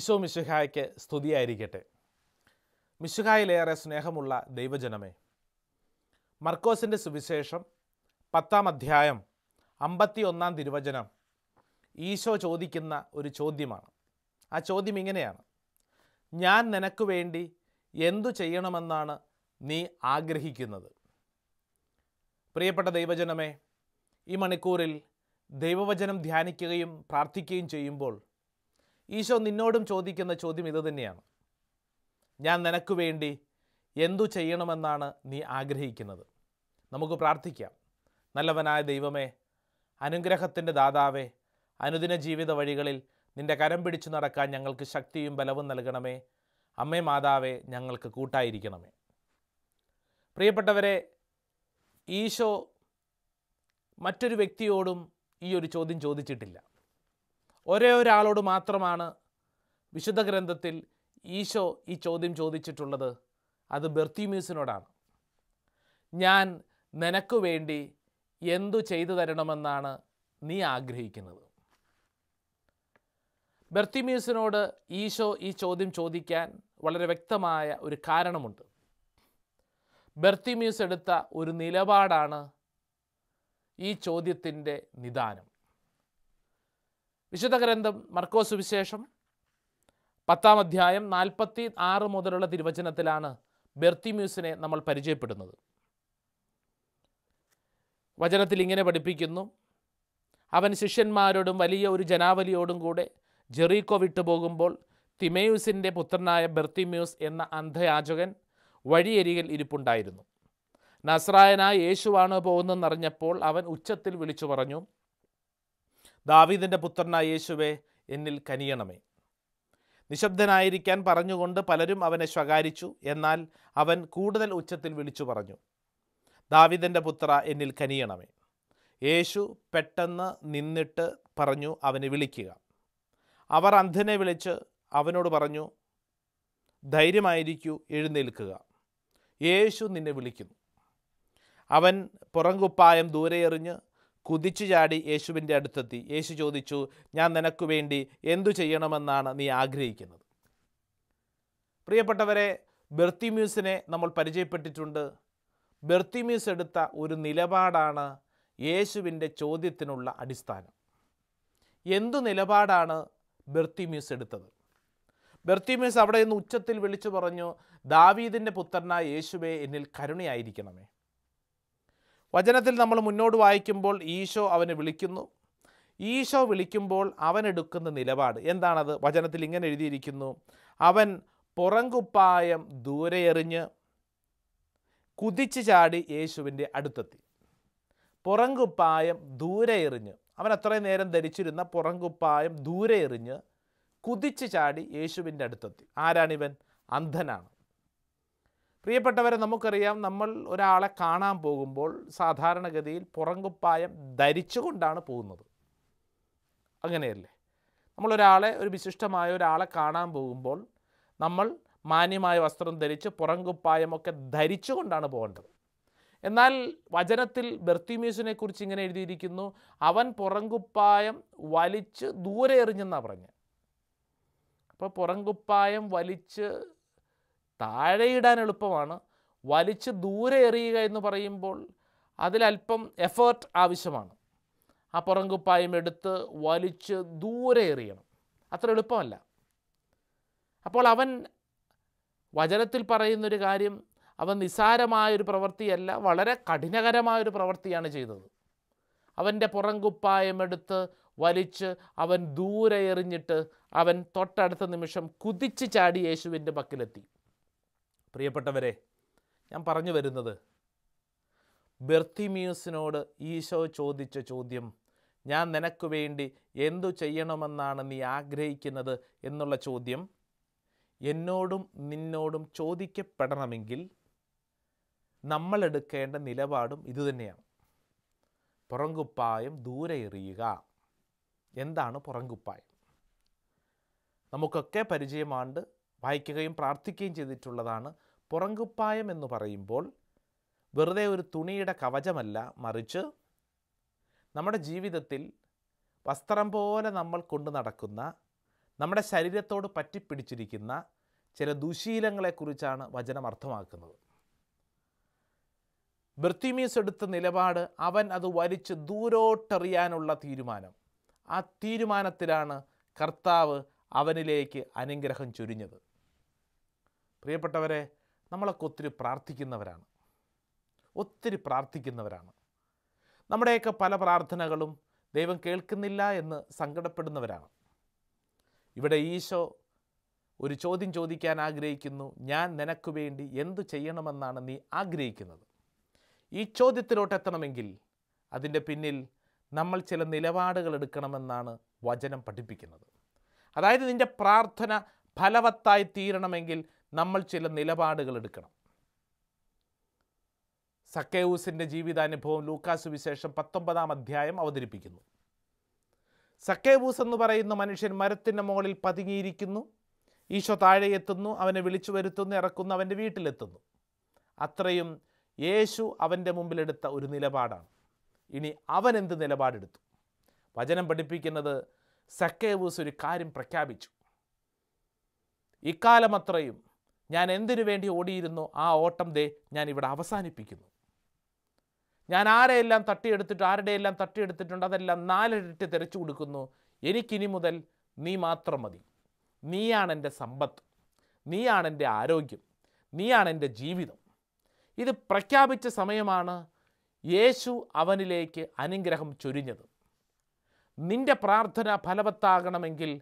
ഈശോ മിശുഹായ്ക്ക് സ്തുതിയായിരിക്കട്ടെ. മിശുഹായിലേറെ സ്നേഹമുള്ള ദൈവജനമേ മർക്കോസിന്റെ സുവിശേഷം പത്താം അധ്യായം അമ്പത്തി ഒന്നാം തിരുവചനം ഈശോ ചോദിക്കുന്ന ഒരു ചോദ്യമാണ്. ആ ചോദ്യം ഇങ്ങനെയാണ്. ഞാൻ നിനക്ക് വേണ്ടി എന്തു ചെയ്യണമെന്നാണ് നീ ആഗ്രഹിക്കുന്നത്? പ്രിയപ്പെട്ട ദൈവജനമേ ഈ മണിക്കൂറിൽ ദൈവവചനം ധ്യാനിക്കുകയും പ്രാർത്ഥിക്കുകയും ചെയ്യുമ്പോൾ ഈശോ നിന്നോടും ചോദിക്കുന്ന ചോദ്യം ഇതുതന്നെയാണ് ഞാൻ നിനക്ക് വേണ്ടി എന്തു ചെയ്യണമെന്നാണ് നീ ആഗ്രഹിക്കുന്നത്? നമുക്ക് പ്രാർത്ഥിക്കാം. നല്ലവനായ ദൈവമേ അനുഗ്രഹത്തിന്റെ ദാതാവേ അനുദിന ജീവിത വഴികളിൽ നിന്റെ കരം പിടിച്ചു നടക്കാൻ ഞങ്ങൾക്ക് ശക്തിയും ബലവും നൽകണമേ. അമ്മേ മാതാവേ ഞങ്ങൾക്ക് കൂട്ടായിരിക്കണമേ. പ്രിയപ്പെട്ടവരെ ഈശോ മറ്റൊരു വ്യക്തിയോടും ഈ ഒരു ചോദ്യം ചോദിച്ചിട്ടില്ല. ഒരേ ഒരാളോട് മാത്രമാണ് വിശുദ്ധ ഗ്രന്ഥത്തിൽ ഈശോ ഈ ചോദ്യം ചോദിച്ചിട്ടുള്ളത്. അത് ബെർത്തിമ്യൂസിനോടാണ്. ഞാൻ നിനക്ക് വേണ്ടി എന്തു ചെയ്തു തരണമെന്നാണ് നീ ആഗ്രഹിക്കുന്നത്. ബെർത്തിമ്യൂസിനോട് ഈശോ ഈ ചോദ്യം ചോദിക്കാൻ വളരെ വ്യക്തമായ ഒരു കാരണമുണ്ട്. ബെർത്തിമ്യൂസ് എടുത്ത ഒരു നിലപാടാണ് ഈ ചോദ്യത്തിന്റെ നിദാനം. വിശുദ്ധ ഗ്രന്ഥം മർക്കോസ് വിശേഷം പത്താം അധ്യായം നാൽപ്പത്തി ആറ് മുതലുള്ള തിരുവചനത്തിലാണ് ബെർത്തിമ്യൂസിനെ നമ്മൾ പരിചയപ്പെടുന്നത്. വചനത്തിൽ ഇങ്ങനെ പഠിപ്പിക്കുന്നു. അവൻ ശിഷ്യന്മാരോടും വലിയ ഒരു ജനാവലിയോടും കൂടെ ജെറീക്കോ വിട്ടു പോകുമ്പോൾ തിമേയൂസിന്റെ പുത്രനായ ബെർത്തിമ്യൂസ് എന്ന അന്ധയാചകൻ വഴിയരികിൽ ഇരിപ്പുണ്ടായിരുന്നു. നസ്രായനായ യേശുവാണ് പോകുന്നതെന്നറിഞ്ഞപ്പോൾ അവൻ ഉച്ചത്തിൽ വിളിച്ചു പറഞ്ഞു ദാവീദിന്റെ പുത്രനായ യേശുവെ എന്നിൽ കനിയണമേ. നിശബ്ദനായിരിക്കാൻ പറഞ്ഞുകൊണ്ട് പലരും അവനെ ശകാരിച്ചു എന്നാൽ അവൻ കൂടുതൽ ഉച്ചത്തിൽ വിളിച്ചു പറഞ്ഞു ദാവിദന്റെ പുത്ര എന്നിൽ കനിയണമേ. യേശു പെട്ടെന്ന് നിന്നിട്ട് പറഞ്ഞു അവനെ വിളിക്കുക. അവർ അന്ധനെ വിളിച്ച് അവനോട് പറഞ്ഞു ധൈര്യമായിരിക്കൂ എഴുന്നേൽക്കുക. യേശു നിന്നെ വിളിക്കുന്നു. അവൻ പുറംകുപ്പായം ദൂരെ എറിഞ്ഞ് കുതിച്ചു ചാടി യേശുവിന്റെ അടുത്തെത്തി. യേശു ചോദിച്ചു ഞാൻ നിനക്ക് വേണ്ടി എന്തു ചെയ്യണമെന്നാണ് നീ ആഗ്രഹിക്കുന്നത്? പ്രിയപ്പെട്ടവരെ ബെർത്തിമ്യൂസിനെ നമ്മൾ പരിചയപ്പെട്ടിട്ടുണ്ട്. ബെർത്തിമ്യൂസ് എടുത്ത ഒരു നിലപാടാണ് യേശുവിന്റെ ചോദ്യത്തിനുള്ള അടിസ്ഥാനം. എന്തു നിലപാടാണ് ബെർത്തിമ്യൂസ് എടുത്തത്? ബെർത്തിമ്യൂസ് അവിടെ നിന്ന് ഉച്ചത്തിൽ വിളിച്ചു പറഞ്ഞു ദാവീദിന്റെ പുത്രനായ യേശുവെ എന്നിൽ കരുണയായിരിക്കണമേ. വചനത്തിൽ നമ്മൾ മുന്നോട്ട് വായിക്കുമ്പോൾ ഈശോ അവനെ വിളിക്കുന്നു. ഈശോ വിളിക്കുമ്പോൾ അവനെടുക്കുന്ന നിലപാട് എന്താണത്? വചനത്തിൽ ഇങ്ങനെ എഴുതിയിരിക്കുന്നു. അവൻ പുറങ്കുപ്പായം ദൂരെ എറിഞ്ഞ് കുതിച്ചു ചാടി യേശുവിന്റെ അടുത്തെത്തി. പുറങ്കുപ്പായം ദൂരെ എറിഞ്ഞ് അവൻ അത്രയും നേരം ധരിച്ചിരുന്ന പുറങ്കുപ്പായം ദൂരെ എറിഞ്ഞ് കുതിച്ചു ചാടി യേശുവിന്റെ അടുത്തെത്തി. ആരാണിവൻ? അന്ധനാണ്. പ്രിയപ്പെട്ടവരെ നമുക്കറിയാം നമ്മൾ ഒരാളെ കാണാൻ പോകുമ്പോൾ സാധാരണഗതിയിൽ പുറങ്കുപ്പായം ധരിച്ചുകൊണ്ടാണ് പോകുന്നത്. അങ്ങനെയല്ലേ? നമ്മളൊരാളെ ഒരു വിശിഷ്ടമായ ഒരാളെ കാണാൻ പോകുമ്പോൾ നമ്മൾ മാന്യമായ വസ്ത്രം ധരിച്ച് പുറങ്കുപ്പായമൊക്കെ ധരിച്ചുകൊണ്ടാണ് പോകേണ്ടത്. എന്നാൽ വചനത്തിൽ ബെർത്തിമ്യൂസിനെ കുറിച്ച് ഇങ്ങനെ എഴുതിയിരിക്കുന്നു അവൻ പുറങ്കുപ്പായം വലിച്ച് ദൂരെ എറിഞ്ഞെന്നാണ് പറഞ്ഞത് അപ്പോൾ പുറങ്കുപ്പായം വലിച്ച് താഴെയിടാൻ എളുപ്പമാണ്. വലിച്ച് ദൂരെ എറിയുക എന്ന് പറയുമ്പോൾ അതിലല്പം എഫേർട്ട് ആവശ്യമാണ്. ആ പുറങ്കുപ്പായം എടുത്ത് വലിച്ച് ദൂരെ എറിയണം. അത്ര എളുപ്പമല്ല. അപ്പോൾ അവൻ വചനത്തിൽ പറയുന്നൊരു കാര്യം അവൻ നിസാരമായൊരു പ്രവൃത്തിയല്ല വളരെ കഠിനകരമായൊരു പ്രവൃത്തിയാണ് ചെയ്തത്. അവന്റെ പുറങ്കുപ്പായമെടുത്ത് വലിച്ച് അവൻ ദൂരെ എറിഞ്ഞിട്ട് അവൻ തൊട്ടടുത്ത നിമിഷം കുതിച്ച് ചാടി യേശുവിന്റെ പക്കിലെത്തി. പ്രിയപ്പെട്ടവരെ ഞാൻ പറഞ്ഞു വരുന്നത് ബെർത്തിമ്യൂസിനോട് ഈശോ ചോദിച്ച ചോദ്യം ഞാൻ നിനക്ക് വേണ്ടി എന്തു ചെയ്യണമെന്നാണ് നീ ആഗ്രഹിക്കുന്നത്? എന്നുള്ള ചോദ്യം എന്നോടും നിന്നോടും ചോദിക്കപ്പെടണമെങ്കിൽ നമ്മൾ എടുക്കേണ്ട നിലപാടും ഇതുതന്നെയാണ് പുറങ്കുപ്പായം ദൂരെ എറിയുക. എന്താണ് പുറങ്കുപ്പായം നമുക്കൊക്കെ പരിചയമാണ്ട് വായിക്കുകയും പ്രാർത്ഥിക്കുകയും ചെയ്തിട്ടുള്ളതാണ് പുറങ്കുപ്പായം എന്ന് പറയുമ്പോൾ വെറുതെ ഒരു തുണിയുടെ കവചമല്ല മറിച്ച് നമ്മുടെ ജീവിതത്തിൽ വസ്ത്രം പോലെ നമ്മൾ കൊണ്ടു നടക്കുന്ന നമ്മുടെ ശരീരത്തോട് പറ്റിപ്പിടിച്ചിരിക്കുന്ന ചില ദുശീലങ്ങളെക്കുറിച്ചാണ് വചനം അർത്ഥമാക്കുന്നത്. ബർത്തിമീസ് എടുത്ത നിലപാട് അവൻ അത് വലിച്ച് ദൂരോട്ടെറിയാനുള്ള തീരുമാനം. ആ തീരുമാനത്തിലാണ് കർത്താവ് അവനിലേക്ക് അനുഗ്രഹം ചൊരിഞ്ഞത്. പ്രിയപ്പെട്ടവരെ നമ്മളൊക്കെ ഒത്തിരി പ്രാർത്ഥിക്കുന്നവരാണ്. ഒത്തിരി പ്രാർത്ഥിക്കുന്നവരാണ്. നമ്മുടെയൊക്കെ പല പ്രാർത്ഥനകളും ദൈവം കേൾക്കുന്നില്ല എന്ന് സങ്കടപ്പെടുന്നവരാണ്. ഇവിടെ ഈശോ ഒരു ചോദ്യം ചോദിക്കാൻ ആഗ്രഹിക്കുന്നു ഞാൻ നിനക്ക് വേണ്ടി എന്തു ചെയ്യണമെന്നാണ് നീ ആഗ്രഹിക്കുന്നത്? ഈ ചോദ്യത്തിലോട്ട് എത്തണമെങ്കിൽ അതിന്റെ പിന്നിൽ നമ്മൾ ചില നിലപാടുകൾ എടുക്കണമെന്നാണ് വചനം പഠിപ്പിക്കുന്നത്. അതായത് നിന്റെ പ്രാർത്ഥന ഫലവത്തായി തീരണമെങ്കിൽ നമ്മൾ ചില നിലപാടുകൾ എടുക്കണം. സക്കേവൂസിന്റെ ജീവിതാനുഭവം ലൂക്കാസ് വിശേഷം പത്തൊമ്പതാം അധ്യായം അവതരിപ്പിക്കുന്നു. സക്കേവൂസ് എന്ന് പറയുന്ന മനുഷ്യൻ മരത്തിന്റെ മുകളിൽ പതുങ്ങിയിരിക്കുന്നു. ഈശോ താഴെ എത്തുന്നു അവനെ വിളിച്ചു വരുത്തുന്നു ഇറക്കുന്നു അവന്റെ വീട്ടിലെത്തുന്നു അത്രയും യേശു അവന്റെ മുമ്പിലെടുത്ത ഒരു നിലപാടാണ്. ഇനി അവൻ എന്ത് നിലപാടെടുത്തു? വചനം പഠിപ്പിക്കുന്നത് സക്കേവൂസ് ഒരു കാര്യം പ്രഖ്യാപിച്ചു. ഇക്കാലം അത്രയും ഞാൻ എന്തിനു വേണ്ടി ഓടിയിരുന്നോ ആ ഓട്ടം ദേ ഞാൻ ഇവിടെ അവസാനിപ്പിക്കുന്നു. ഞാൻ ആരെയെല്ലാം തട്ടിയെടുത്തിട്ട് ആരുടെയെല്ലാം തട്ടിയെടുത്തിട്ടുണ്ട് അതെല്ലാം നാലിരട്ടി തിരച്ചു കൊടുക്കുന്നു. എനിക്കിനി മുതൽ നീ മാത്രം മതി. നീയാണ് എന്റെ സമ്പത്ത്. നീയാണ് എന്റെ ആരോഗ്യം. നീയാണ് എന്റെ ജീവിതം. ഇത് പ്രഖ്യാപിച്ച സമയമാണ് യേശു അവനിലേക്ക് അനുഗ്രഹം ചൊരിഞ്ഞത്. നിന്റെ പ്രാർത്ഥന ഫലവത്താകണമെങ്കിൽ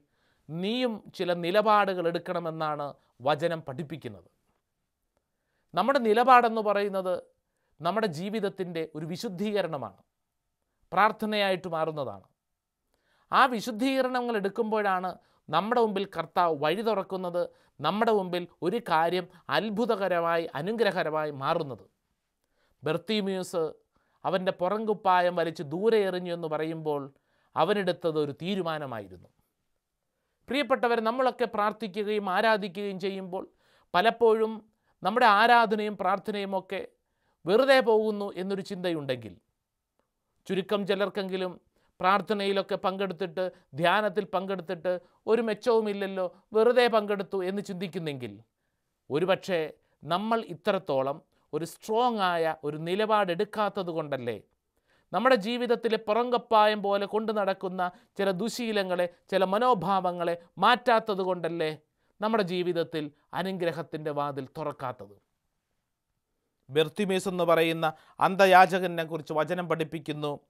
നീയും ചില നിലപാടുകൾ എടുക്കണമെന്നാണ് വചനം പഠിപ്പിക്കുന്നത്. നമ്മുടെ നിലപാടെന്ന് പറയുന്നത് നമ്മുടെ ജീവിതത്തിന്റെ ഒരു വിശുദ്ധീകരണമാണ്. പ്രാർത്ഥനയായിട്ട് മാറുന്നതാണ്. ആ വിശുദ്ധീകരണങ്ങൾ എടുക്കുമ്പോഴാണ് നമ്മുടെ മുമ്പിൽ കർത്താവ് വഴി തുറക്കുന്നത് നമ്മുടെ മുമ്പിൽ ഒരു കാര്യം അത്ഭുതകരമായി അനുഗ്രഹകരമായി മാറുന്നത്. ബെർത്തിമ്യൂസ് അവന്റെ പുറങ്കുപ്പായം വലിച്ച് ദൂരെ എറിഞ്ഞു എന്ന് പറയുമ്പോൾ അവനെടുത്തത് ഒരു തീരുമാനമായിരുന്നു. പ്രിയപ്പെട്ടവർ നമ്മളൊക്കെ പ്രാർത്ഥിക്കുകയും ആരാധിക്കുകയും ചെയ്യുമ്പോൾ പലപ്പോഴും നമ്മുടെ ആരാധനയും പ്രാർത്ഥനയും ഒക്കെ വെറുതെ പോകുന്നു എന്നൊരു ചിന്തയുണ്ടെങ്കിൽ ചുരുക്കം ചിലർക്കെങ്കിലും പ്രാർത്ഥനയിലൊക്കെ പങ്കെടുത്തിട്ട് ധ്യാനത്തിൽ പങ്കെടുത്തിട്ട് ഒരു മെച്ചവുമില്ലല്ലോ വെറുതെ പങ്കെടുത്തു എന്ന് ചിന്തിക്കുന്നെങ്കിൽ ഒരുപക്ഷെ നമ്മൾ ഇത്രത്തോളം ഒരു സ്ട്രോങ് ആയ ഒരു നിലപാടെടുക്കാത്തത് കൊണ്ടല്ലേ നമ്മുടെ ജീവിതത്തിലെ പുറങ്കപ്പായം പോലെ കൊണ്ടു നടക്കുന്ന ചില ദുശീലങ്ങളെ ചില മനോഭാവങ്ങളെ മാറ്റാത്തത് കൊണ്ടല്ലേ നമ്മുടെ ജീവിതത്തിൽ അനുഗ്രഹത്തിന്റെ വാതിൽ തുറക്കാത്തത്? ബെർത്തിമേസ് എന്ന് പറയുന്ന അന്ധയാചകനെ കുറിച്ച് വചനം പഠിപ്പിക്കുന്നു.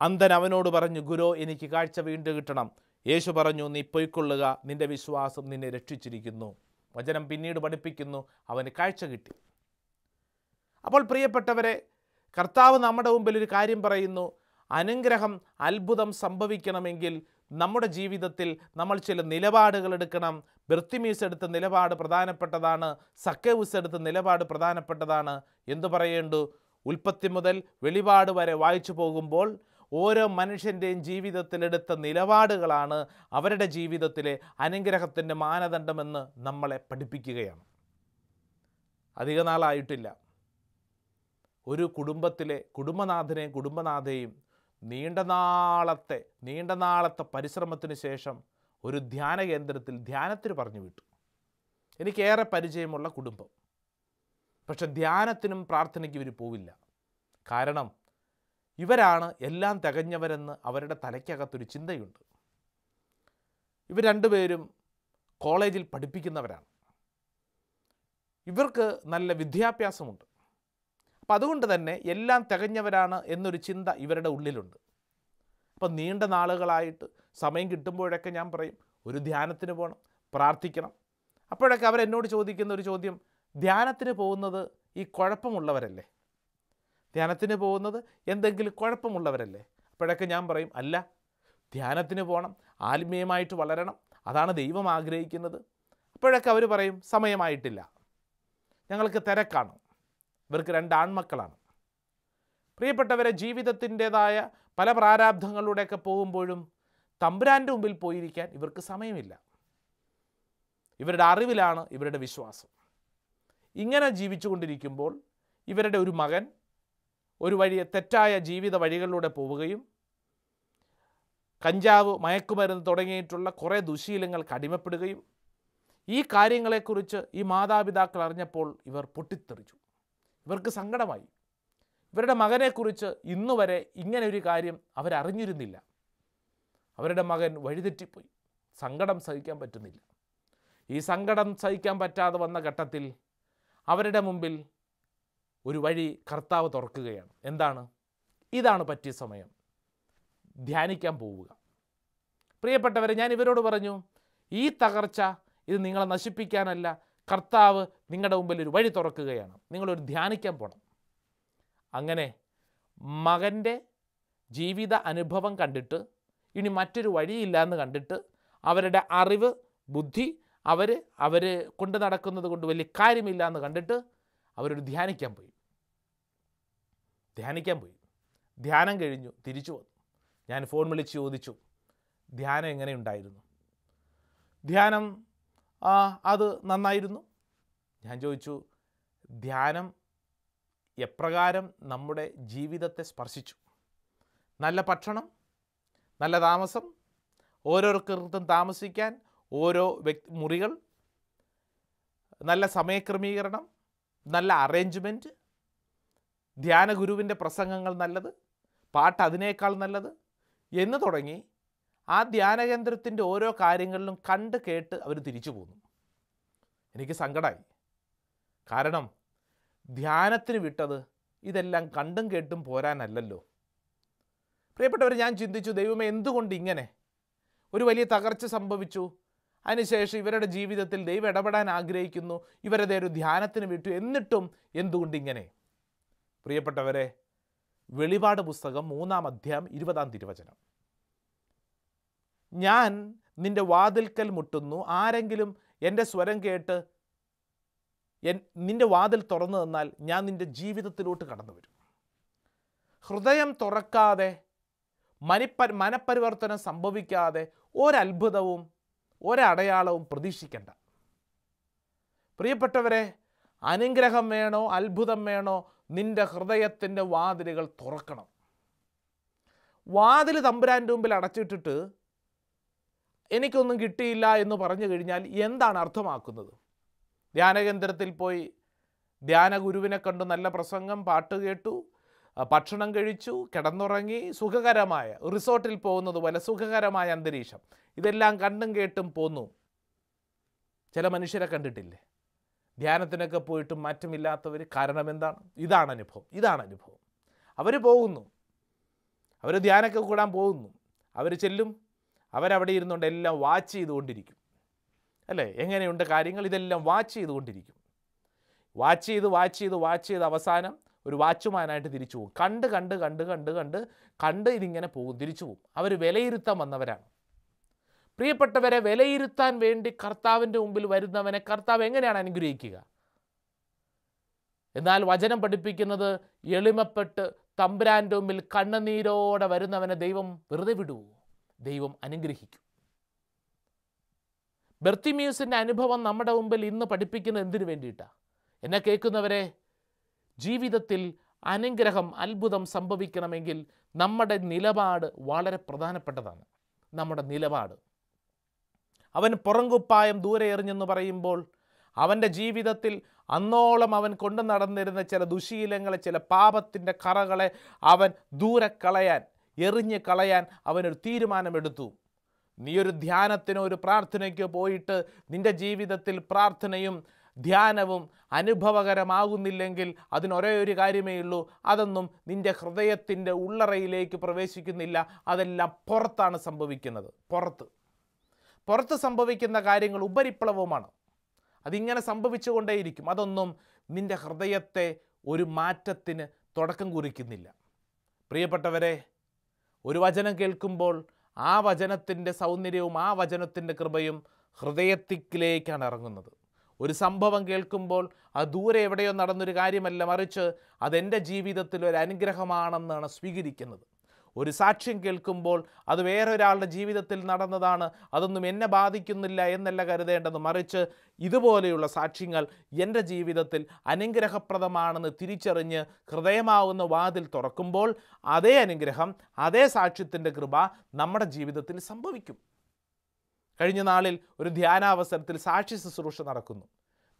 അന്ധൻ അവനോട് പറഞ്ഞു ഗുരു എനിക്ക് കാഴ്ച വീണ്ടും കിട്ടണം. യേശു പറഞ്ഞു നീ പൊയ്ക്കൊള്ളുക. നിന്റെ വിശ്വാസം നിന്നെ രക്ഷിച്ചിരിക്കുന്നു. വചനം പിന്നീട് പഠിപ്പിക്കുന്നു. അവന് കാഴ്ച കിട്ടി. അപ്പോൾ പ്രിയപ്പെട്ടവരെ കർത്താവ് നമ്മുടെ മുമ്പിൽ ഒരു കാര്യം പറയുന്നു. അനുഗ്രഹം അത്ഭുതം സംഭവിക്കണമെങ്കിൽ നമ്മുടെ ജീവിതത്തിൽ നമ്മൾ ചില നിലപാടുകൾ എടുക്കണം. ബെർത്തിമീസ് എടുത്ത നിലപാട് പ്രധാനപ്പെട്ടതാണ്. സക്കേവുസ് എടുത്ത നിലപാട് പ്രധാനപ്പെട്ടതാണ്. എന്തു പറയേണ്ടു? ഉൽപ്പത്തി മുതൽ വെളിപാട് വരെ വായിച്ചു പോകുമ്പോൾ ഓരോ മനുഷ്യന്റെയും ജീവിതത്തിലെടുത്ത നിലപാടുകളാണ് അവരുടെ ജീവിതത്തിലെ അനുഗ്രഹത്തിന്റെ മാനദണ്ഡമെന്ന് നമ്മളെ പഠിപ്പിക്കുകയാണ്. അധിക നാളായിട്ടില്ല. ഒരു കുടുംബത്തിലെ കുടുംബനാഥനെയും കുടുംബനാഥയെയും നീണ്ട നാളത്തെ നീണ്ട നാളത്തെ പരിശ്രമത്തിന് ശേഷം ഒരു ധ്യാന കേന്ദ്രത്തിൽ ധ്യാനത്തിന് പറഞ്ഞു വിട്ടു. എനിക്കേറെ പരിചയമുള്ള കുടുംബം. പക്ഷെ ധ്യാനത്തിനും പ്രാർത്ഥനയ്ക്കും ഇവർ പോവില്ല. കാരണം ഇവരാണ് എല്ലാം തികഞ്ഞവരെന്ന് അവരുടെ തലയ്ക്കകത്തൊരു ചിന്തയുണ്ട്. ഇവർ രണ്ടുപേരും കോളേജിൽ പഠിപ്പിക്കുന്നവരാണ്. ഇവർക്ക് നല്ല വിദ്യാഭ്യാസമുണ്ട്. അപ്പം അതുകൊണ്ട് തന്നെ എല്ലാം തികഞ്ഞവരാണ് എന്നൊരു ചിന്ത ഇവരുടെ ഉള്ളിലുണ്ട്. അപ്പം നീണ്ട നാളുകളായിട്ട് സമയം കിട്ടുമ്പോഴൊക്കെ ഞാൻ പറയും ഒരു ധ്യാനത്തിന് പോകണം പ്രാർത്ഥിക്കണം. അപ്പോഴൊക്കെ അവരെന്നോട് ചോദിക്കുന്ന ഒരു ചോദ്യം ധ്യാനത്തിന് പോകുന്നത് ഈ കുഴപ്പമുള്ളവരല്ലേ? ധ്യാനത്തിന് പോകുന്നത് എന്തെങ്കിലും കുഴപ്പമുള്ളവരല്ലേ? അപ്പോഴൊക്കെ ഞാൻ പറയും അല്ല ധ്യാനത്തിന് പോകണം ആത്മീയമായിട്ട് വളരണം അതാണ് ദൈവം ആഗ്രഹിക്കുന്നത്. അപ്പോഴൊക്കെ അവർ പറയും സമയമായിട്ടില്ല ഞങ്ങൾക്ക് തിരക്കാണ്. ഇവർക്ക് രണ്ട് ആൺമക്കളാണ്. പ്രിയപ്പെട്ടവരെ ജീവിതത്തിന്റെതായ പല പ്രാരാബ്ധങ്ങളിലൂടെയൊക്കെ പോകുമ്പോഴും തമ്പുരാന്റെ മുമ്പിൽ പോയിരിക്കാൻ ഇവർക്ക് സമയമില്ല. ഇവരുടെ അറിവിലാണ് ഇവരുടെ വിശ്വാസം. ഇങ്ങനെ ജീവിച്ചുകൊണ്ടിരിക്കുമ്പോൾ ഇവരുടെ ഒരു മകൻ ഒരു വഴി തെറ്റായ ജീവിത വഴികളിലൂടെ പോവുകയും കഞ്ചാവ് മയക്കുമരുന്ന് തുടങ്ങിയിട്ടുള്ള കുറേ ദുശീലങ്ങൾ അടിമപ്പെടുകയും ഈ കാര്യങ്ങളെക്കുറിച്ച് ഈ മാതാപിതാക്കൾ അറിഞ്ഞപ്പോൾ ഇവർ പൊട്ടിത്തെറിച്ചു. ഇവർക്ക് സങ്കടമായി. ഇവരുടെ മകനെക്കുറിച്ച് ഇന്നുവരെ ഇങ്ങനെ ഒരു കാര്യം അവരറിഞ്ഞിരുന്നില്ല. അവരുടെ മകൻ വഴിതെറ്റിപ്പോയി. സങ്കടം സഹിക്കാൻ പറ്റുന്നില്ല. ഈ സങ്കടം സഹിക്കാൻ പറ്റാതെ വന്ന ഘട്ടത്തിൽ അവരുടെ മുമ്പിൽ ഒരു വഴി കർത്താവ് തുറക്കുകയാണ്. എന്താണ്? ഇതാണ് പറ്റിയ സമയം. ധ്യാനിക്കാൻ പോവുക. പ്രിയപ്പെട്ടവരെ ഞാൻ ഇവരോട് പറഞ്ഞു ഈ തകർച്ച ഇത് നിങ്ങളെ നശിപ്പിക്കാനല്ല കർത്താവ് നിങ്ങളുടെ മുമ്പിൽ ഒരു വഴി തുറക്കുകയാണ്. നിങ്ങളൊരു ധ്യാനിക്കാൻ പോകണം അങ്ങനെ മകന്റെ ജീവിത അനുഭവം കണ്ടിട്ട് ഇനി മറ്റൊരു വഴിയില്ല എന്ന് കണ്ടിട്ട് അവരുടെ അറിവ് ബുദ്ധി അവർ അവർ കൊണ്ട് നടക്കുന്നത് കൊണ്ട് വലിയ കാര്യമില്ല എന്ന് കണ്ടിട്ട് അവരൊരു ധ്യാനിക്കാൻ പോയി. ധ്യാനിക്കാൻ പോയി. ധ്യാനം കഴിഞ്ഞു തിരിച്ചു വന്നു. ഞാൻ ഫോൺ വിളിച്ച് ചോദിച്ചു ധ്യാനം എങ്ങനെയുണ്ടായിരുന്നു ധ്യാനം ആ അത് നന്നായിരുന്നു. ഞാൻ ചോദിച്ചു ധ്യാനം എപ്രകാരം നമ്മുടെ ജീവിതത്തെ സ്പർശിച്ചു? നല്ല ഭക്ഷണം നല്ല താമസം ഓരോരുത്തർക്കും താമസിക്കാൻ ഓരോ വ്യക്തി മുറികൾ നല്ല സമയക്രമീകരണം നല്ല അറേഞ്ച്മെന്റ് ധ്യാനഗുരുവിന്റെ പ്രസംഗങ്ങൾ നല്ലത് പാട്ട് അതിനേക്കാൾ നല്ലത് എന്ന് തുടങ്ങി ആ ധ്യാനകേന്ദ്രത്തിന്റെ ഓരോ കാര്യങ്ങളിലും കണ്ട് കേട്ട് അവർ തിരിച്ചു പോന്നു. എനിക്ക് സങ്കടമായി കാരണം ധ്യാനത്തിന് വിട്ടത് ഇതെല്ലാം കണ്ടും കേട്ടും പോരാനല്ലല്ലോ. പ്രിയപ്പെട്ടവർ ഞാൻ ചിന്തിച്ചു ദൈവമേ എന്തുകൊണ്ട് ഇങ്ങനെ? ഒരു വലിയ തകർച്ച സംഭവിച്ചു. അതിനുശേഷം ഇവരുടെ ജീവിതത്തിൽ ദൈവം ഇടപെടാൻ ആഗ്രഹിക്കുന്നു. ഇവരതേ ഒരു ധ്യാനത്തിന് വിട്ടു. എന്നിട്ടും എന്തുകൊണ്ട് ഇങ്ങനെ? പ്രിയപ്പെട്ടവരെ വെളിപാട് പുസ്തകം മൂന്നാം അധ്യായം ഇരുപതാം തിരുവചനം. ഞാൻ നിന്റെ വാതിൽക്കൽ മുട്ടുന്നു. ആരെങ്കിലും എന്റെ സ്വരം കേട്ട് എൻ നിന്റെ വാതിൽ തുറന്നു തന്നാൽ ഞാൻ നിന്റെ ജീവിതത്തിലോട്ട് കടന്നു വരും ഹൃദയം തുറക്കാതെ മനിപ്പ മനപരിവർത്തനം സംഭവിക്കാതെ ഒരത്ഭുതവും ഒരടയാളവും പ്രതീക്ഷിക്കണ്ട. പ്രിയപ്പെട്ടവരെ അനുഗ്രഹം വേണോ അത്ഭുതം വേണോ നിന്റെ ഹൃദയത്തിന്റെ വാതിലുകൾ തുറക്കണം. വാതിൽ തമ്പുരാന്റെ മുമ്പിൽ അടച്ചിട്ടിട്ട് എനിക്കൊന്നും കിട്ടിയില്ല എന്ന് പറഞ്ഞു കഴിഞ്ഞാൽ എന്താണ് അർത്ഥമാക്കുന്നത്? ധ്യാനകേന്ദ്രത്തിൽ പോയി ധ്യാന ഗുരുവിനെ കണ്ടു നല്ല പ്രസംഗം പാട്ട് കേട്ടു ഭക്ഷണം കഴിച്ചു കിടന്നുറങ്ങി സുഖകരമായ റിസോർട്ടിൽ പോകുന്നത് പോലെ സുഖകരമായ അന്തരീക്ഷം. ഇതെല്ലാം കണ്ടും കേട്ടും പോന്നു. ചില മനുഷ്യരെ കണ്ടിട്ടില്ലേ? ധ്യാനത്തിനൊക്കെ പോയിട്ട് മാറ്റമില്ലാത്തവർ കാരണം എന്താണ്? ഇതാണ് അനുഭവം ഇതാണ് അനുഭവം. അവർ പോകുന്നു. അവർ ധ്യാനമൊക്കെ കൂടാൻ പോകുന്നു. അവർ ചെല്ലും. അവരവിടെ ഇരുന്നുകൊണ്ട് എല്ലാം വാച്ച് ചെയ്തുകൊണ്ടിരിക്കും. അല്ലേ? എങ്ങനെയുണ്ട് കാര്യങ്ങൾ? ഇതെല്ലാം വാച്ച് ചെയ്തുകൊണ്ടിരിക്കും. വാച്ച് ചെയ്ത് വാച്ച് ചെയ്ത് വാച്ച് ചെയ്ത് അവസാനം ഒരു വാച്ച്മാനായിട്ട് തിരിച്ചു പോകും. കണ്ട് കണ്ട് കണ്ട് കണ്ട് കണ്ട് കണ്ട് ഇതിങ്ങനെ പോകും. തിരിച്ചു പോകും. അവർ വിലയിരുത്താൻ വന്നവരാണ്. പ്രിയപ്പെട്ടവരെ വിലയിരുത്താൻ വേണ്ടി കർത്താവിന്റെ മുമ്പിൽ വരുന്നവനെ കർത്താവ് എങ്ങനെയാണ് അനുഗ്രഹിക്കുക? എന്നാൽ വചനം പഠിപ്പിക്കുന്നത് എളിമപ്പെട്ട് തമ്പുരാന്റെ മുമ്പിൽ കണ്ണുനീരോടെ വരുന്നവനെ ദൈവം വെറുതെ വിടുവോ? ദൈവം അനുഗ്രഹിക്കും. ബെർത്തിമ്യൂസിന്റെ അനുഭവം നമ്മുടെ മുമ്പിൽ ഇന്ന് പഠിപ്പിക്കുന്നത് എന്തിനു വേണ്ടിയിട്ടാണ് എന്നെ കേൾക്കുന്നവരെ ജീവിതത്തിൽ അനുഗ്രഹം അത്ഭുതം സംഭവിക്കണമെങ്കിൽ നമ്മുടെ നിലപാട് വളരെ പ്രധാനപ്പെട്ടതാണ്. നമ്മുടെ നിലപാട്. അവൻ പുറങ്കുപ്പായം ദൂരെ എറിഞ്ഞെന്ന് പറയുമ്പോൾ അവന്റെ ജീവിതത്തിൽ അന്നോളം അവൻ കൊണ്ടു നടന്നിരുന്ന ചില ദുശീലങ്ങളെ ചില പാപത്തിന്റെ കറകളെ അവൻ ദൂരെ കളയാൻ എറിഞ്ഞ് കളയാൻ അവനൊരു തീരുമാനമെടുത്തു. നീ ഒരു ധ്യാനത്തിനോ ഒരു പ്രാർത്ഥനയ്ക്കോ പോയിട്ട് നിന്റെ ജീവിതത്തിൽ പ്രാർത്ഥനയും ധ്യാനവും അനുഭവകരമാകുന്നില്ലെങ്കിൽ അതിനൊരേ ഒരു കാര്യമേ ഉള്ളൂ. അതൊന്നും നിന്റെ ഹൃദയത്തിന്റെ ഉള്ളറയിലേക്ക് പ്രവേശിക്കുന്നില്ല. അതെല്ലാം പുറത്താണ് സംഭവിക്കുന്നത്. പുറത്ത്. പുറത്ത് സംഭവിക്കുന്ന കാര്യങ്ങൾ ഉപരിപ്ലവമാണ്. അതിങ്ങനെ സംഭവിച്ചുകൊണ്ടേയിരിക്കും. അതൊന്നും നിന്റെ ഹൃദയത്തെ ഒരു മാറ്റത്തിന് തുടക്കം കുറിക്കുന്നില്ല. പ്രിയപ്പെട്ടവരെ ഒരു വചനം കേൾക്കുമ്പോൾ ആ വചനത്തിന്റെ സൗന്ദര്യവും ആ വചനത്തിന്റെ കൃപയും ഹൃദയത്തിലേക്കാണ് ഇറങ്ങുന്നത്. ഒരു സംഭവം കേൾക്കുമ്പോൾ അത് ദൂരെ എവിടെയോ നടന്നൊരു കാര്യമല്ല മറിച്ച് അതെന്റെ ജീവിതത്തിൽ ഒരു അനുഗ്രഹമാണെന്നാണ് സ്വീകരിക്കുന്നത്. ഒരു സാക്ഷ്യം കേൾക്കുമ്പോൾ അത് വേറൊരാളുടെ ജീവിതത്തിൽ നടന്നതാണ് അതൊന്നും എന്നെ ബാധിക്കുന്നില്ല എന്നല്ല കരുതേണ്ടത്. മറിച്ച് ഇതുപോലെയുള്ള സാക്ഷ്യങ്ങൾ എന്റെ ജീവിതത്തിൽ അനുഗ്രഹപ്രദമാണെന്ന് തിരിച്ചറിഞ്ഞ് ഹൃദയമാവുന്ന വാതിൽ തുറക്കുമ്പോൾ അതേ അനുഗ്രഹം അതേ സാക്ഷ്യത്തിന്റെ കൃപ നമ്മുടെ ജീവിതത്തിൽ സംഭവിക്കും. കഴിഞ്ഞ നാളിൽ ഒരു ധ്യാനാവസരത്തിൽ സാക്ഷി ശുശ്രൂഷ നടക്കുന്നു.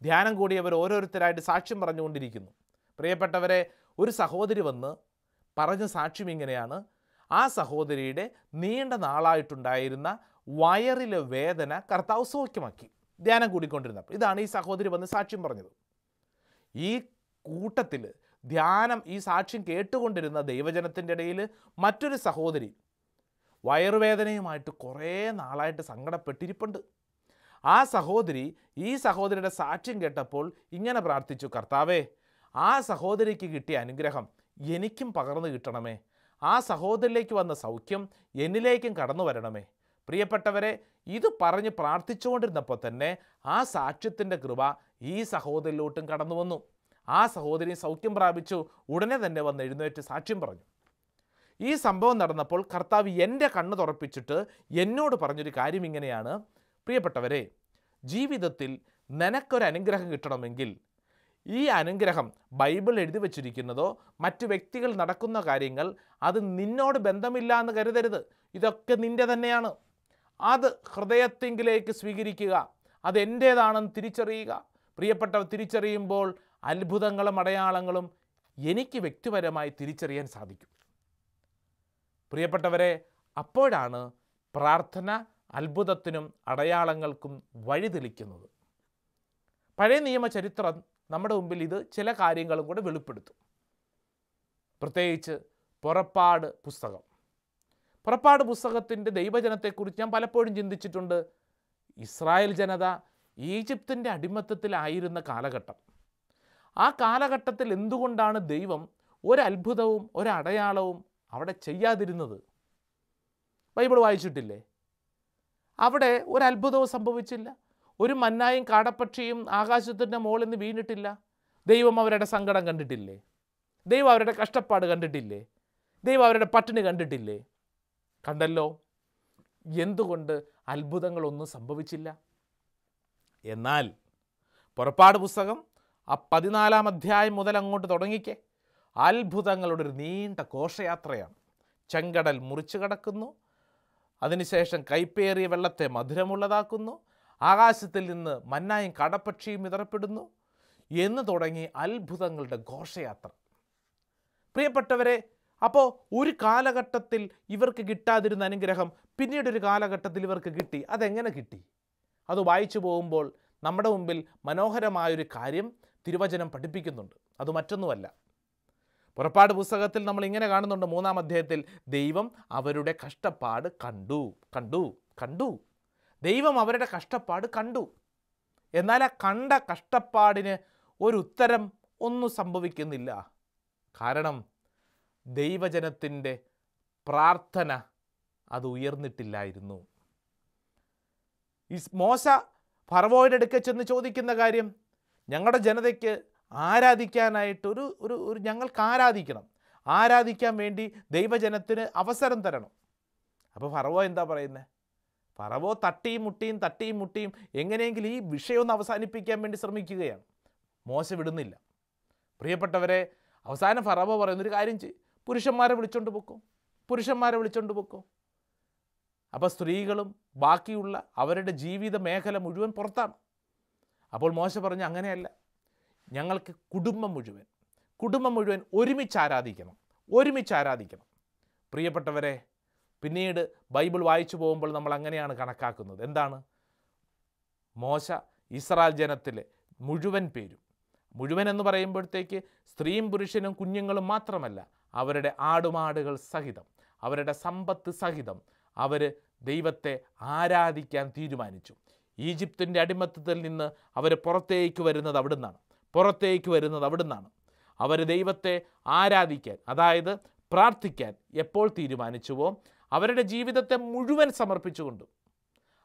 ധ്യാനം കൂടിയവർ ഓരോരുത്തരായിട്ട് സാക്ഷ്യം പറഞ്ഞുകൊണ്ടിരിക്കുന്നു. പ്രിയപ്പെട്ടവരെ ഒരു സഹോദരി വന്ന് പറഞ്ഞ സാക്ഷ്യം ഇങ്ങനെയാണ്. ആ സഹോദരിയുടെ നീണ്ട നാളായിട്ടുണ്ടായിരുന്ന വയറിലെ വേദന കർത്താവ് സൗഖ്യമാക്കി. ധ്യാനം കൂടിക്കൊണ്ടിരുന്നപ്പോൾ ഇതാണ് ഈ സഹോദരി വന്ന് സാക്ഷ്യം പറഞ്ഞത്. ഈ കൂട്ടത്തിൽ ധ്യാനം ഈ സാക്ഷ്യം കേട്ടുകൊണ്ടിരുന്ന ദൈവജനത്തിന്റെ ഇടയിൽ മറ്റൊരു സഹോദരി വയറുവേദനയുമായിട്ട് കുറേ നാളായിട്ട് സങ്കടപ്പെട്ടിരിപ്പുണ്ട്. ആ സഹോദരി ഈ സഹോദരിയുടെ സാക്ഷ്യം കേട്ടപ്പോൾ ഇങ്ങനെ പ്രാർത്ഥിച്ചു കർത്താവേ ആ സഹോദരിക്ക് കിട്ടിയ അനുഗ്രഹം എനിക്കും പകർന്നു കിട്ടണമേ. ആ സഹോദരിലേക്ക് വന്ന സൗഖ്യം എന്നിലേക്കും കടന്നു വരണമേ. പ്രിയപ്പെട്ടവരെ ഇത് പറഞ്ഞ് പ്രാർത്ഥിച്ചുകൊണ്ടിരുന്നപ്പോൾ തന്നെ ആ സാക്ഷ്യത്തിന്റെ കൃപ ഈ സഹോദരിലോട്ടും കടന്നു വന്നു. ആ സഹോദരി സൗഖ്യം പ്രാപിച്ചു ഉടനെ തന്നെ വന്ന് എഴുന്നേറ്റ് സാക്ഷ്യം പറഞ്ഞു. ഈ സംഭവം നടന്നപ്പോൾ കർത്താവ് എന്റെ കണ്ണ് തുറപ്പിച്ചിട്ട് എന്നോട് പറഞ്ഞൊരു കാര്യം ഇങ്ങനെയാണ്. പ്രിയപ്പെട്ടവരെ ജീവിതത്തിൽ നിനക്കൊരു അനുഗ്രഹം കിട്ടണമെങ്കിൽ ഈ അനുഗ്രഹം ബൈബിൾ എഴുതി വച്ചിരിക്കുന്നതോ മറ്റു വ്യക്തികൾ നടക്കുന്ന കാര്യങ്ങൾ അത് നിന്നോട് ബന്ധമില്ല എന്ന് കരുതരുത്. ഇതൊക്കെ നിന്റെ തന്നെയാണ്. അത് ഹൃദയത്തിങ്കിലേക്ക് സ്വീകരിക്കുക. അത് എന്റേതാണെന്ന് തിരിച്ചറിയുക. പ്രിയപ്പെട്ടവർ തിരിച്ചറിയുമ്പോൾ അത്ഭുതങ്ങളും അടയാളങ്ങളും എനിക്ക് വ്യക്തിപരമായി തിരിച്ചറിയാൻ സാധിക്കും. പ്രിയപ്പെട്ടവരെ അപ്പോഴാണ് പ്രാർത്ഥന അത്ഭുതത്തിനും അടയാളങ്ങൾക്കും വഴിതെളിക്കുന്നത്. പഴയ നിയമ ചരിത്രം നമ്മുടെ മുമ്പിൽ ഇത് ചില കാര്യങ്ങളും കൂടെ വെളിപ്പെടുത്തും. പ്രത്യേകിച്ച് പുറപ്പാട് പുസ്തകം. പുറപ്പാട് പുസ്തകത്തിന്റെ ദൈവജനത്തെക്കുറിച്ച് ഞാൻ പലപ്പോഴും ചിന്തിച്ചിട്ടുണ്ട്. ഇസ്രായേൽ ജനത ഈജിപ്തിന്റെ അടിമത്തത്തിലായിരുന്ന കാലഘട്ടം. ആ കാലഘട്ടത്തിൽ എന്തുകൊണ്ടാണ് ദൈവം ഒരത്ഭുതവും ഒരടയാളവും അവിടെ ചെയ്യാതിരുന്നത്? ബൈബിൾ വായിച്ചിട്ടില്ലേ? അവിടെ ഒരത്ഭുതവും സംഭവിച്ചില്ല. ഒരു മന്നായും കാടപ്പക്ഷിയും ആകാശത്തിന്റെ മുകളിൽ നിന്ന് വീണിട്ടില്ല. ദൈവം അവരുടെ സങ്കടം കണ്ടിട്ടില്ലേ? ദൈവം അവരുടെ കഷ്ടപ്പാട് കണ്ടിട്ടില്ലേ? ദൈവം അവരുടെ പട്ടിണി കണ്ടിട്ടില്ലേ? കണ്ടല്ലോ? എന്തുകൊണ്ട് അത്ഭുതങ്ങളൊന്നും സംഭവിച്ചില്ല? എന്നാൽ പുറപ്പാട് പുസ്തകം ആ പതിനാലാം അധ്യായം മുതൽ അങ്ങോട്ട് തുടങ്ങിക്കേ. അത്ഭുതങ്ങളുടെ ഒരു നീണ്ട ഘോഷയാത്രയാണ്. ചെങ്കടൽ മുറിച്ചു കടക്കുന്നു. അതിനുശേഷം കൈപ്പേറിയ വെള്ളത്തെ മധുരമുള്ളതാക്കുന്നു. ആകാശത്തിൽ നിന്ന് മന്നായും കടപ്പക്ഷിയും ഇതറപ്പെടുന്നു എന്ന് തുടങ്ങി അത്ഭുതങ്ങളുടെ ഘോഷയാത്ര. പ്രിയപ്പെട്ടവരെ അപ്പോൾ ഒരു കാലഘട്ടത്തിൽ ഇവർക്ക് കിട്ടാതിരുന്ന അനുഗ്രഹം പിന്നീട് ഒരു കാലഘട്ടത്തിൽ ഇവർക്ക് കിട്ടി. അതെങ്ങനെ കിട്ടി? അത് വായിച്ചു പോകുമ്പോൾ നമ്മുടെ മുമ്പിൽ മനോഹരമായൊരു കാര്യം തിരുവചനം പഠിപ്പിക്കുന്നുണ്ട്. അത് മറ്റൊന്നുമല്ല. പുറപ്പാട് പുസ്തകത്തിൽ നമ്മൾ ഇങ്ങനെ കാണുന്നുണ്ട് മൂന്നാം അധ്യായത്തിൽ ദൈവം അവരുടെ കഷ്ടപ്പാട് കണ്ടു കണ്ടു കണ്ടു. ദൈവം അവരുടെ കഷ്ടപ്പാട് കണ്ടു. എന്നാൽ ആ കണ്ട കഷ്ടപ്പാടിന് ഒരു ഉത്തരം ഒന്നും സംഭവിക്കുന്നില്ല. കാരണം ദൈവജനത്തിന്റെ പ്രാർത്ഥന അത് ഉയർന്നിട്ടില്ലായിരുന്നു. മോശ ഫറവോയുടെ അടുക്കൽ ചെന്ന് ചോദിക്കുന്ന കാര്യം ഞങ്ങളുടെ ജനതയ്ക്ക് ആരാധിക്കാനായിട്ട് ഒരു ഒരു ഒരു ഞങ്ങൾക്ക് ആരാധിക്കണം. ആരാധിക്കാൻ വേണ്ടി ദൈവജനത്തിന് അവസരം തരണം. അപ്പോൾ ഫറവോ എന്താ പറയുന്നത് ഫറവോ തട്ടിയും മുട്ടിയും തട്ടിയും മുട്ടിയും എങ്ങനെയെങ്കിലും ഈ വിഷയമൊന്ന് അവസാനിപ്പിക്കാൻ വേണ്ടി ശ്രമിക്കുകയാണ്. മോശ വിടുന്നില്ല. പ്രിയപ്പെട്ടവരെ അവസാനം ഫറവോ പറയുന്നൊരു കാര്യം ചെയ്യും. പുരുഷന്മാരെ വിളിച്ചോണ്ട് പൊക്കോ. പുരുഷന്മാരെ വിളിച്ചോണ്ട് പൊക്കോ. അപ്പോൾ സ്ത്രീകളും ബാക്കിയുള്ള അവരുടെ ജീവിത മേഖല മുഴുവൻ പുറത്താണ്. അപ്പോൾ മോശ പറഞ്ഞു അങ്ങനെയല്ല. ഞങ്ങൾക്ക് കുടുംബം മുഴുവൻ കുടുംബം മുഴുവൻ ഒരുമിച്ച് ആരാധിക്കണം. ഒരുമിച്ച് ആരാധിക്കണം. പ്രിയപ്പെട്ടവരെ പിന്നീട് ബൈബിൾ വായിച്ചു പോകുമ്പോൾ നമ്മൾ അങ്ങനെയാണ് കണക്കാക്കുന്നത്. എന്താണ്? മോശ ഇസ്രായേൽ ജനത്തിലെ മുഴുവൻ പേരും. മുഴുവൻ എന്ന് പറയുമ്പോഴത്തേക്ക് സ്ത്രീയും പുരുഷനും കുഞ്ഞുങ്ങളും മാത്രമല്ല അവരുടെ ആടുമാടുകൾ സഹിതം അവരുടെ സമ്പത്ത് സഹിതം അവർ ദൈവത്തെ ആരാധിക്കാൻ തീരുമാനിച്ചു. ഈജിപ്തിന്റെ അടിമത്തത്തിൽ നിന്ന് അവർ പുറത്തേക്ക് വരുന്നത് അവിടുന്നാണ്. പുറത്തേക്ക് വരുന്നത് അവിടുന്നാണ്. അവർ ദൈവത്തെ ആരാധിക്കാൻ അതായത് പ്രാർത്ഥിക്കാൻ എപ്പോൾ തീരുമാനിച്ചുവോ അവരുടെ ജീവിതത്തെ മുഴുവൻ സമർപ്പിച്ചുകൊണ്ടും.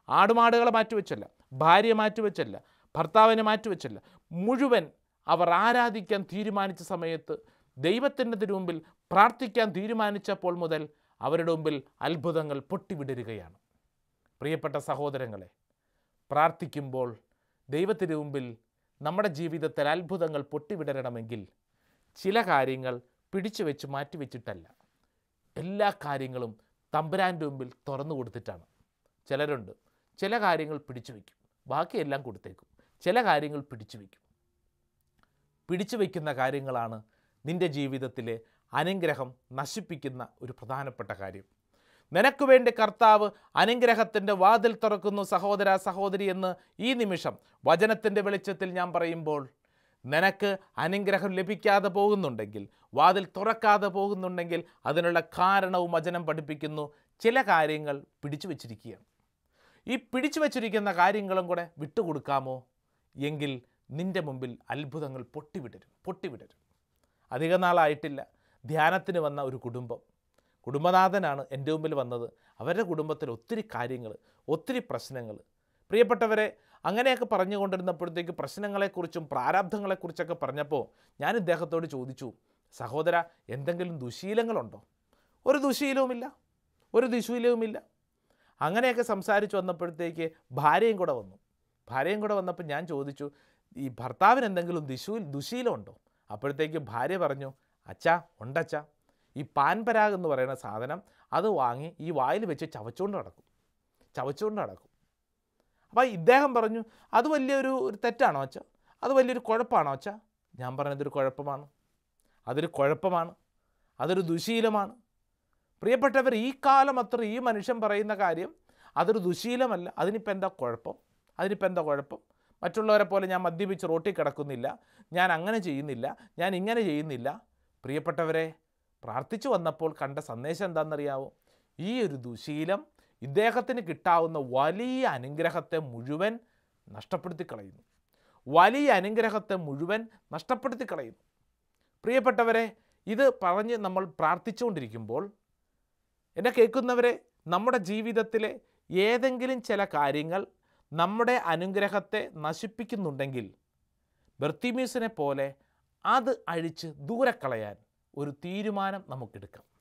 ആടുമാടുകളെ മാറ്റിവെച്ചല്ല ഭാര്യ മാറ്റിവെച്ചല്ല ഭർത്താവിനെ മാറ്റിവെച്ചല്ല മുഴുവൻ അവർ ആരാധിക്കാൻ തീരുമാനിച്ച സമയത്ത് ദൈവത്തിന്റെ തിരുമുമ്പിൽ പ്രാർത്ഥിക്കാൻ തീരുമാനിച്ചപ്പോൾ മുതൽ അവരുടെ മുമ്പിൽ അത്ഭുതങ്ങൾ പൊട്ടിവിടരുകയാണ്. പ്രിയപ്പെട്ട സഹോദരങ്ങളെ പ്രാർത്ഥിക്കുമ്പോൾ ദൈവത്തിന് മുമ്പിൽ നമ്മുടെ ജീവിതത്തിൽ അത്ഭുതങ്ങൾ പൊട്ടിവിടരണമെങ്കിൽ ചില കാര്യങ്ങൾ പിടിച്ചു വെച്ച് മാറ്റിവെച്ചിട്ടല്ല എല്ലാ കാര്യങ്ങളും തമ്പുരാന്റെ മുമ്പിൽ തുറന്നു കൊടുത്തിട്ടാണ്. ചിലരുണ്ട് ചില കാര്യങ്ങൾ പിടിച്ചു വയ്ക്കും ബാക്കിയെല്ലാം കൊടുത്തേക്കും. ചില കാര്യങ്ങൾ പിടിച്ചു വയ്ക്കും പിടിച്ചു വയ്ക്കുന്ന കാര്യങ്ങളാണ് നിന്റെ ജീവിതത്തിലെ അനുഗ്രഹം നശിപ്പിക്കുന്ന ഒരു പ്രധാനപ്പെട്ട കാര്യം. നിനക്ക് വേണ്ടി കർത്താവ് അനുഗ്രഹത്തിന്റെ വാതിൽ തുറക്കുന്നു സഹോദര സഹോദരി എന്ന് ഈ നിമിഷം വചനത്തിന്റെ വെളിച്ചത്തിൽ ഞാൻ പറയുമ്പോൾ നിനക്ക് അനുഗ്രഹം ലഭിക്കാതെ പോകുന്നുണ്ടെങ്കിൽ വാതിൽ തുറക്കാതെ പോകുന്നുണ്ടെങ്കിൽ അതിനുള്ള കാരണവും വചനം പഠിപ്പിക്കുന്നു. ചില കാര്യങ്ങൾ പിടിച്ചു വച്ചിരിക്കുകയാണ്. ഈ പിടിച്ചു വച്ചിരിക്കുന്ന കാര്യങ്ങളും കൂടെ വിട്ടുകൊടുക്കാമോ? എങ്കിൽ നിന്റെ മുമ്പിൽ അത്ഭുതങ്ങൾ പൊട്ടിവിടരും പൊട്ടിവിടരും. അധിക നാളായിട്ടില്ല. ധ്യാനത്തിന് വന്ന ഒരു കുടുംബം. കുടുംബനാഥനാണ് എന്റെ മുമ്പിൽ വന്നത്. അവരുടെ കുടുംബത്തിൽ ഒത്തിരി കാര്യങ്ങൾ ഒത്തിരി പ്രശ്നങ്ങൾ. പ്രിയപ്പെട്ടവരെ അങ്ങനെയൊക്കെ പറഞ്ഞുകൊണ്ടിരുന്നപ്പോഴത്തേക്ക് പ്രശ്നങ്ങളെക്കുറിച്ചും പ്രാരാബ്ധങ്ങളെക്കുറിച്ചൊക്കെ പറഞ്ഞപ്പോൾ ഞാൻ ഇദ്ദേഹത്തോട് ചോദിച്ചു സഹോദര എന്തെങ്കിലും ദുശീലങ്ങളുണ്ടോ? ഒരു ദുശീലവുമില്ല ഒരു ദുശീലവുമില്ല. അങ്ങനെയൊക്കെ സംസാരിച്ച് വന്നപ്പോഴത്തേക്ക് ഭാര്യയും കൂടെ വന്നു. ഭാര്യയും കൂടെ വന്നപ്പോൾ ഞാൻ ചോദിച്ചു ഈ ഭർത്താവിന് എന്തെങ്കിലും ദുശൂ ദുശീലമുണ്ടോ? അപ്പോഴത്തേക്ക് ഭാര്യ പറഞ്ഞു അച്ഛാ ഉണ്ടച്ഛാ. ഈ പാൻപരാഗ് എന്ന് പറയുന്ന സാധനം അത് വാങ്ങി ഈ വായിൽ വെച്ച് ചവച്ചുകൊണ്ട് നടക്കും. ചവച്ചുകൊണ്ട് നടക്കും. അപ്പോൾ ഇദ്ദേഹം പറഞ്ഞു അത് വലിയൊരു ഒരു തെറ്റാണോ അച്ഛ? അത് വലിയൊരു കുഴപ്പമാണോ അച്ഛ? ഞാൻ പറഞ്ഞതൊരു കുഴപ്പമാണ്. അതൊരു കുഴപ്പമാണ്. അതൊരു ദുശീലമാണ്. പ്രിയപ്പെട്ടവർ ഈ കാലം അത്ര ഈ മനുഷ്യൻ പറയുന്ന കാര്യം അതൊരു ദുശീലമല്ല. അതിനിപ്പോൾ എന്താ കുഴപ്പം? അതിനിപ്പോൾ എന്താ കുഴപ്പം? മറ്റുള്ളവരെ പോലെ ഞാൻ മദ്യപിച്ച് റോട്ടിൽ കിടക്കുന്നില്ല. ഞാൻ അങ്ങനെ ചെയ്യുന്നില്ല. ഞാൻ ഇങ്ങനെ ചെയ്യുന്നില്ല. പ്രിയപ്പെട്ടവരെ പ്രാർത്ഥിച്ചു വന്നപ്പോൾ കണ്ട സന്ദേശം എന്താണെന്നറിയാവോ? ഈ ഒരു ദുശീലം ഇദ്ദേഹത്തിന് കിട്ടാവുന്ന വലിയ അനുഗ്രഹത്തെ മുഴുവൻ നഷ്ടപ്പെടുത്തി കളയുന്നു. വലിയ അനുഗ്രഹത്തെ മുഴുവൻ നഷ്ടപ്പെടുത്തി കളയുന്നു. പ്രിയപ്പെട്ടവരെ ഇത് പറഞ്ഞ് നമ്മൾ പ്രാർത്ഥിച്ചുകൊണ്ടിരിക്കുമ്പോൾ എന്നെ കേൾക്കുന്നവരെ നമ്മുടെ ജീവിതത്തിലെ ഏതെങ്കിലും ചില കാര്യങ്ങൾ നമ്മുടെ അനുഗ്രഹത്തെ നശിപ്പിക്കുന്നുണ്ടെങ്കിൽ ബർത്തിമീസിനെ പോലെ അത് അഴിച്ച് ദൂരക്കളയാൻ കളയാൻ ഒരു തീരുമാനം നമുക്കെടുക്കാം.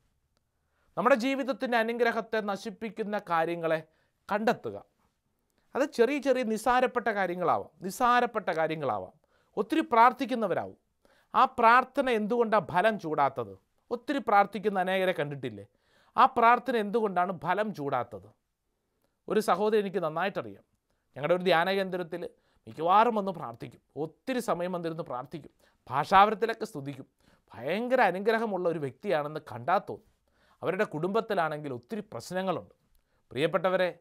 നമ്മുടെ ജീവിതത്തിന്റെ അനുഗ്രഹത്തെ നശിപ്പിക്കുന്ന കാര്യങ്ങളെ കണ്ടെത്തുക. അത് ചെറിയ ചെറിയ നിസാരപ്പെട്ട കാര്യങ്ങളാവാം. നിസാരപ്പെട്ട കാര്യങ്ങളാവാം. ഒത്തിരി പ്രാർത്ഥിക്കുന്നവരാവും. ആ പ്രാർത്ഥന എന്തുകൊണ്ടാണ് ഫലം ചൂടാത്തത്? ഒത്തിരി പ്രാർത്ഥിക്കുന്ന അനേകരെ കണ്ടിട്ടില്ലേ? ആ പ്രാർത്ഥന എന്തുകൊണ്ടാണ് ഫലം ചൂടാത്തത്? ഒരു സഹോദരി എനിക്ക് നന്നായിട്ടറിയാം. ഞങ്ങളുടെ ഒരു ധ്യാന കേന്ദ്രത്തിൽ മിക്കവാറും വന്ന് പ്രാർത്ഥിക്കും. ഒത്തിരി സമയം വന്നിരുന്ന് പ്രാർത്ഥിക്കും. ഭാഷാവരത്തിലൊക്കെ സ്തുതിക്കും. ഭയങ്കര അനുഗ്രഹമുള്ള ഒരു വ്യക്തിയാണെന്ന് കണ്ടാൽ അവരുടെ കുടുംബത്തിലാണെങ്കിൽ ഒത്തിരി പ്രശ്നങ്ങളുണ്ട്. പ്രിയപ്പെട്ടവരെ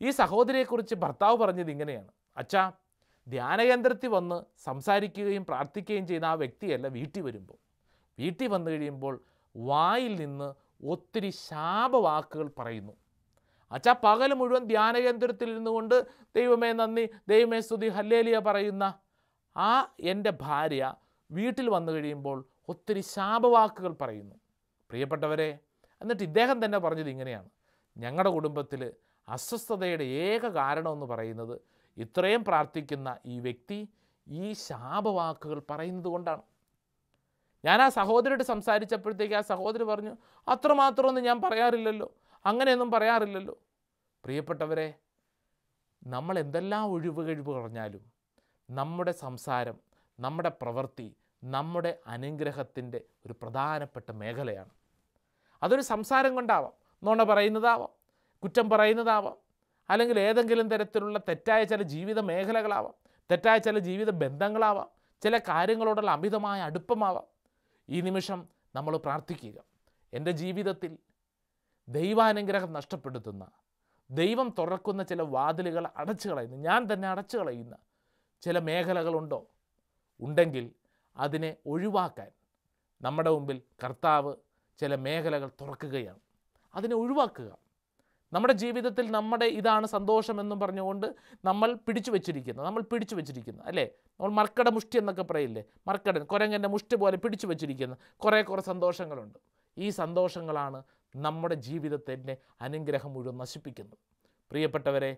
ഈ സഹോദരിയെക്കുറിച്ച് ഭർത്താവ് പറഞ്ഞത് ഇങ്ങനെയാണ്. അച്ഛാ ധ്യാനകേന്ദ്രത്തിൽ വന്ന് സംസാരിക്കുകയും പ്രാർത്ഥിക്കുകയും ചെയ്യുന്ന ആ വ്യക്തിയല്ല വീട്ടിൽ വരുമ്പോൾ. വീട്ടിൽ വന്നു കഴിയുമ്പോൾ വായിൽ നിന്ന് ഒത്തിരി ശാപവാക്കുകൾ പറയുന്നു. അച്ഛാ പകൽ മുഴുവൻ ധ്യാനകേന്ദ്രത്തിൽ ഇരുന്നു കൊണ്ട് ദൈവമേ നന്ദി ദൈവമേ സ്തുതി ഹല്ലേലിയ പറയുന്ന ആ എന്റെ ഭാര്യ വീട്ടിൽ വന്നു കഴിയുമ്പോൾ ഒത്തിരി ശാപവാക്കുകൾ പറയുന്നു. പ്രിയപ്പെട്ടവരെ എന്നിട്ട് ഇദ്ദേഹം തന്നെ പറഞ്ഞത് ഇങ്ങനെയാണ്. ഞങ്ങളുടെ കുടുംബത്തിൽ അസ്വസ്ഥതയുടെ ഏക കാരണമെന്ന് പറയുന്നത് ഇത്രയും പ്രാർത്ഥിക്കുന്ന ഈ വ്യക്തി ഈ ശാപവാക്കുകൾ പറയുന്നത് കൊണ്ടാണ്. ഞാൻ ആ സഹോദരിയോട് സംസാരിച്ചപ്പോഴത്തേക്ക് ആ സഹോദരി പറഞ്ഞു അത്രമാത്രമൊന്നും ഞാൻ പറയാറില്ലല്ലോ അങ്ങനെയൊന്നും പറയാറില്ലല്ലോ. പ്രിയപ്പെട്ടവരെ നമ്മൾ എന്തെല്ലാം ഒഴിവ് കഴിവ് പറഞ്ഞാലും നമ്മുടെ സംസാരം നമ്മുടെ പ്രവൃത്തി നമ്മുടെ അനുഗ്രഹത്തിന്റെ ഒരു പ്രധാനപ്പെട്ട മേഖലയാണ്. അതൊരു സംസാരം കൊണ്ടാവാം. നോണ പറയുന്നതാവാം കുറ്റം പറയുന്നതാവാം അല്ലെങ്കിൽ ഏതെങ്കിലും തരത്തിലുള്ള തെറ്റായ ചില ജീവിത മേഖലകളാവാം തെറ്റായ ചില ജീവിത ബന്ധങ്ങളാവാം ചില കാര്യങ്ങളോടുള്ള അമിതമായ അടുപ്പമാവാം. ഈ നിമിഷം നമ്മൾ പ്രാർത്ഥിക്കുക. എന്റെ ജീവിതത്തിൽ ദൈവാനുഗ്രഹം നഷ്ടപ്പെടുത്തുന്ന ദൈവം തുറക്കുന്ന ചില വാതിലുകൾ അടച്ചു കളയുന്ന ഞാൻ തന്നെ അടച്ചു കളയുന്ന ചില മേഖലകളുണ്ടോ? ഉണ്ടെങ്കിൽ അതിനെ ഒഴിവാക്കാൻ നമ്മുടെ മുമ്പിൽ കർത്താവ് ചില മേഖലകൾ തുറക്കുകയാണ്. അതിനെ ഒഴിവാക്കുക. നമ്മുടെ ജീവിതത്തിൽ നമ്മുടെ ഇതാണ് സന്തോഷമെന്നും പറഞ്ഞുകൊണ്ട് നമ്മൾ പിടിച്ചു വെച്ചിരിക്കുന്നു. നമ്മൾ പിടിച്ചു വെച്ചിരിക്കുന്നു അല്ലേ? നമ്മൾ മർക്കട മുഷ്ടി എന്നൊക്കെ പറയില്ലേ? മർക്കടൻ കുരങ്ങന്റെ മുഷ്ടി പോലെ പിടിച്ചു വെച്ചിരിക്കുന്ന. കുറേ കുറേ സന്തോഷങ്ങളുണ്ട്. ഈ സന്തോഷങ്ങളാണ് നമ്മുടെ ജീവിതത്തിന്റെ അനുഗ്രഹം മുഴുവൻ നശിപ്പിക്കുന്നത്. പ്രിയപ്പെട്ടവരെ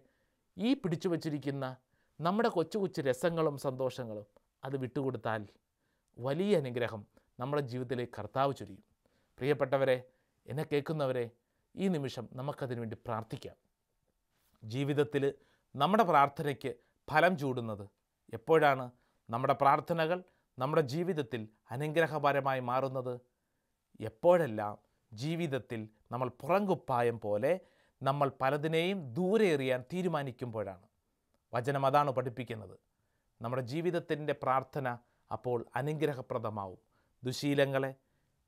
ഈ പിടിച്ചു വച്ചിരിക്കുന്ന നമ്മുടെ കൊച്ചു കൊച്ചു രസങ്ങളും സന്തോഷങ്ങളും അത് വിട്ടുകൊടുത്താൽ വലിയ അനുഗ്രഹം നമ്മുടെ ജീവിതത്തിലെ കർത്താവ് ചൊരിയും. പ്രിയപ്പെട്ടവരെ എന്നെ കേൾക്കുന്നവരെ ഈ നിമിഷം നമുക്കതിനു വേണ്ടി പ്രാർത്ഥിക്കാം. ജീവിതത്തിൽ നമ്മുടെ പ്രാർത്ഥനയ്ക്ക് ഫലം ചൂടുന്നത് എപ്പോഴാണ്? നമ്മുടെ പ്രാർത്ഥനകൾ നമ്മുടെ ജീവിതത്തിൽ അനുഗ്രഹപരമായി മാറുന്നത്? എപ്പോഴെല്ലാം ജീവിതത്തിൽ നമ്മൾ പുറങ്കുപ്പായം പോലെ നമ്മൾ പലതിനെയും ദൂരെ എറിയാൻ തീരുമാനിക്കുമ്പോഴാണ്. വചനം അതാണ് പഠിപ്പിക്കുന്നത്. നമ്മുടെ ജീവിതത്തിന്റെ പ്രാർത്ഥന അപ്പോൾ അനുഗ്രഹപ്രദമാവും. ദുശീലങ്ങളെ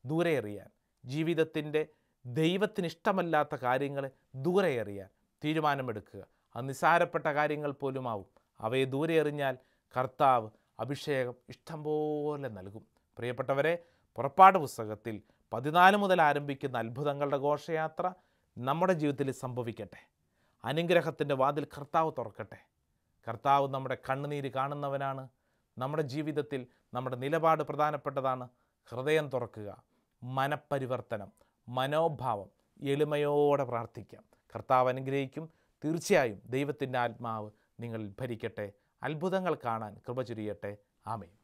ദൂരെ എറിയാൻ ജീവിതത്തിന്റെ ദൈവത്തിന് ഇഷ്ടമല്ലാത്ത കാര്യങ്ങളെ ദൂരെ എറിയാൻ തീരുമാനമെടുക്കുക. അത് നിസ്സാരപ്പെട്ട കാര്യങ്ങൾ പോലുമാവും. അവയെ ദൂരെ എറിഞ്ഞാൽ കർത്താവ് അഭിഷേകം ഇഷ്ടം പോലെ നൽകും. പ്രിയപ്പെട്ടവരെ പുറപ്പാട് പുസ്തകത്തിൽ പതിനാല് മുതൽ ആരംഭിക്കുന്ന അത്ഭുതങ്ങളുടെ ഘോഷയാത്ര നമ്മുടെ ജീവിതത്തിൽ സംഭവിക്കട്ടെ. അനുഗ്രഹത്തിന്റെ വാതിൽ കർത്താവ് തുറക്കട്ടെ. കർത്താവ് നമ്മുടെ കണ്ണുനീര് കാണുന്നവനാണ്. നമ്മുടെ ജീവിതത്തിൽ നമ്മുടെ നിലപാട് പ്രധാനപ്പെട്ടതാണ് ഹൃദയം തുറക്കുക മനപരിവർത്തനം മനോഭാവം എളിമയോടെ പ്രാർത്ഥിക്കാം. കർത്താവ് അനുഗ്രഹിക്കും. തീർച്ചയായും ദൈവത്തിന്റെ ആത്മാവ് നിങ്ങളിൽ ഭരിക്കട്ടെ. അത്ഭുതങ്ങൾ കാണാൻ കൃപ ചുരിയട്ടെ. ആമേൻ.